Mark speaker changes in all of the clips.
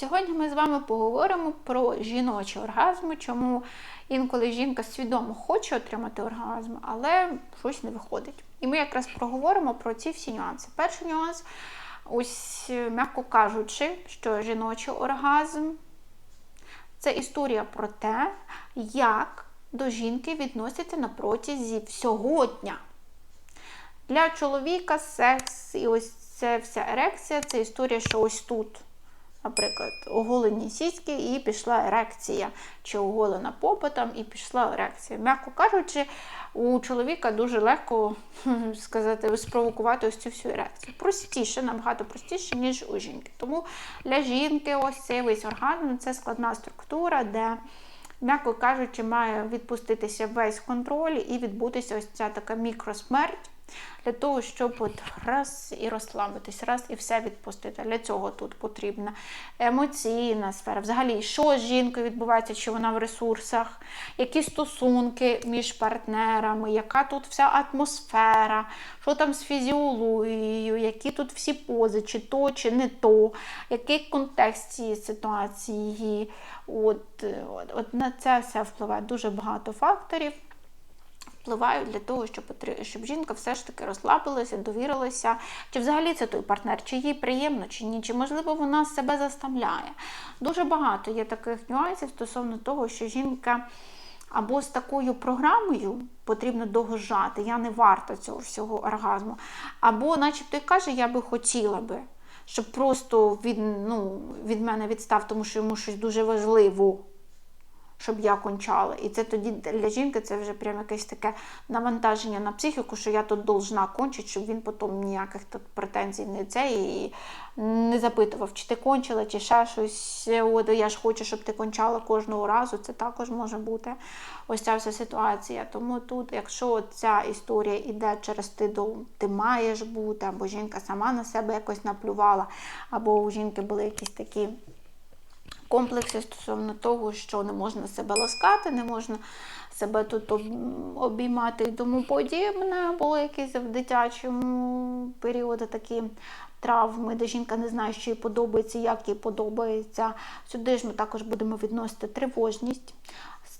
Speaker 1: Сьогодні ми з вами поговоримо про жіночі оргазми, чому інколи жінка свідомо хоче отримати оргазм, але щось не виходить. І ми якраз проговоримо про ці всі нюанси. Перший нюанс, ось, м'яко кажучи, що жіночий оргазм це історія про те, як до жінки відносяться на протязі всього дня. Для чоловіка секс і ось ця вся ерекція це історія, що ось тут. Наприклад, оголені сіськи і пішла ерекція, чи оголена попа там і пішла ерекція. М'яко кажучи, у чоловіка дуже легко сказати, спровокувати ось цю всю ерекцію. Простіше, набагато простіше, ніж у жінки. Тому для жінки ось цей весь оргазм це складна структура, де, м'яко кажучи, має відпуститися весь контроль і відбутися ось ця така мікросмерть для того, щоб от раз і розслабитись, раз і все відпустити. Для цього тут потрібна емоційна сфера. Взагалі, що з жінкою відбувається, чи вона в ресурсах, які стосунки між партнерами, яка тут вся атмосфера, що там з фізіологією, які тут всі пози, чи то, чи не то, який контекст цієї ситуації. От, от, от на це все впливає дуже багато факторів впливають для того, щоб щоб жінка все ж таки розслабилася, довірилася, чи взагалі це той партнер, чи їй приємно, чи ні, чи можливо вона себе заставляє. Дуже багато є таких нюансів стосовно того, що жінка. Або з такою програмою потрібно догожати, я не варта цього всього оргазму. Або, начебто, й каже, я би хотіла би, щоб просто від ну, від мене відстав, тому що йому щось дуже важливо щоб я кончала. І це тоді для жінки це вже прям якесь таке навантаження на психіку, що я тут должна кончити, щоб він потім ніяких тут претензій не це і не запитував, чи ти кончила, чи ще щось. От я ж хочу, щоб ти кончала кожного разу. Це також може бути ось ця вся ситуація. Тому тут, якщо ця історія йде через ти ти маєш бути, або жінка сама на себе якось наплювала, або у жінки були якісь такі комплекси стосовно того, що не можна себе ласкати, не можна себе тут обіймати і тому подібне. Були якісь в дитячому періоді такі травми, де жінка не знає, що їй подобається, як їй подобається. Сюди ж ми також будемо відносити тривожність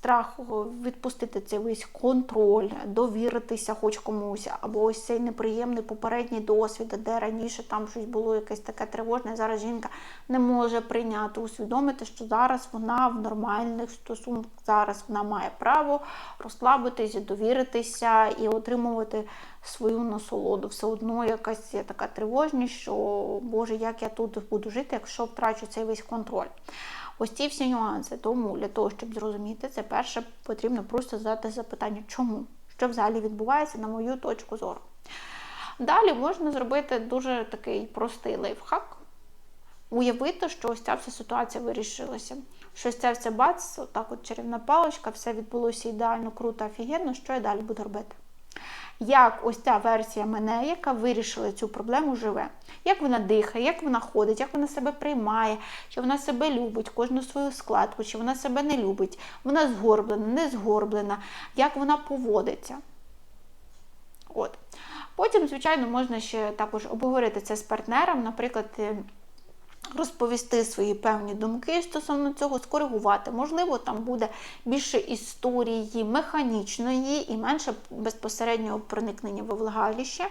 Speaker 1: страх відпустити цей весь контроль, довіритися хоч комусь, або ось цей неприємний попередній досвід, де раніше там щось було якесь таке тривожне. Зараз жінка не може прийняти, усвідомити, що зараз вона в нормальних стосунках, зараз вона має право розслабитися, довіритися і отримувати свою насолоду. Все одно якась є така тривожність, що Боже, як я тут буду жити, якщо втрачу цей весь контроль. Ось ці всі нюанси. Тому для того, щоб зрозуміти це, перше потрібно просто задати запитання, чому? Що взагалі відбувається, на мою точку зору. Далі можна зробити дуже такий простий лайфхак. Уявити, що ось ця вся ситуація вирішилася. Що ось ця вся бац, отак от чарівна паличка, все відбулося ідеально, круто, офігенно, що я далі буду робити як ось ця версія мене, яка вирішила цю проблему, живе. Як вона дихає, як вона ходить, як вона себе приймає, чи вона себе любить, кожну свою складку, чи вона себе не любить, вона згорблена, не згорблена, як вона поводиться. От. Потім, звичайно, можна ще також обговорити це з партнером, наприклад, розповісти свої певні думки стосовно цього, скоригувати. Можливо, там буде більше історії механічної і менше безпосереднього проникнення во влагаліще.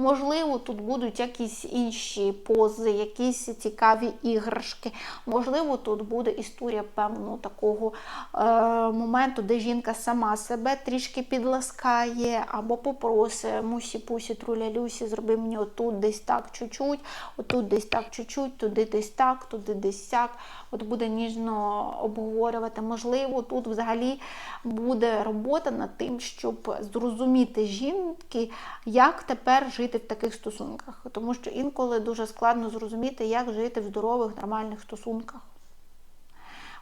Speaker 1: Можливо, тут будуть якісь інші пози, якісь цікаві іграшки. Можливо, тут буде історія певного такого е, моменту, де жінка сама себе трішки підласкає, або попросить мусі пусі труля Люсі, зроби мені отут десь так чуть-чуть, отут десь так чуть-чуть, туди десь так, туди десь сяк. От буде ніжно обговорювати. Можливо, тут взагалі буде робота над тим, щоб зрозуміти жінки, як тепер жити жити в таких стосунках, тому що інколи дуже складно зрозуміти, як жити в здорових, нормальних стосунках.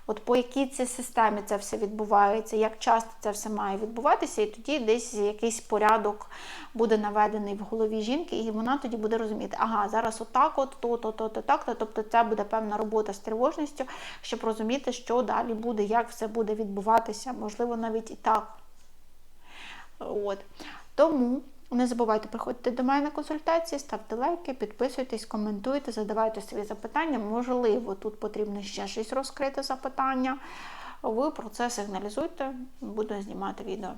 Speaker 1: От по якій це системі це все відбувається, як часто це все має відбуватися, і тоді десь якийсь порядок буде наведений в голові жінки, і вона тоді буде розуміти, ага, зараз отак, от, то, то, то, то, так, то. Тобто це буде певна робота з тривожністю, щоб розуміти, що далі буде, як все буде відбуватися, можливо, навіть і так. От. Тому Не забувайте приходити до мене на консультації, ставте лайки, підписуйтесь, коментуйте, задавайте свої запитання. Можливо, тут потрібно ще щось розкрити запитання. Ви про це сигналізуйте, буду знімати відео.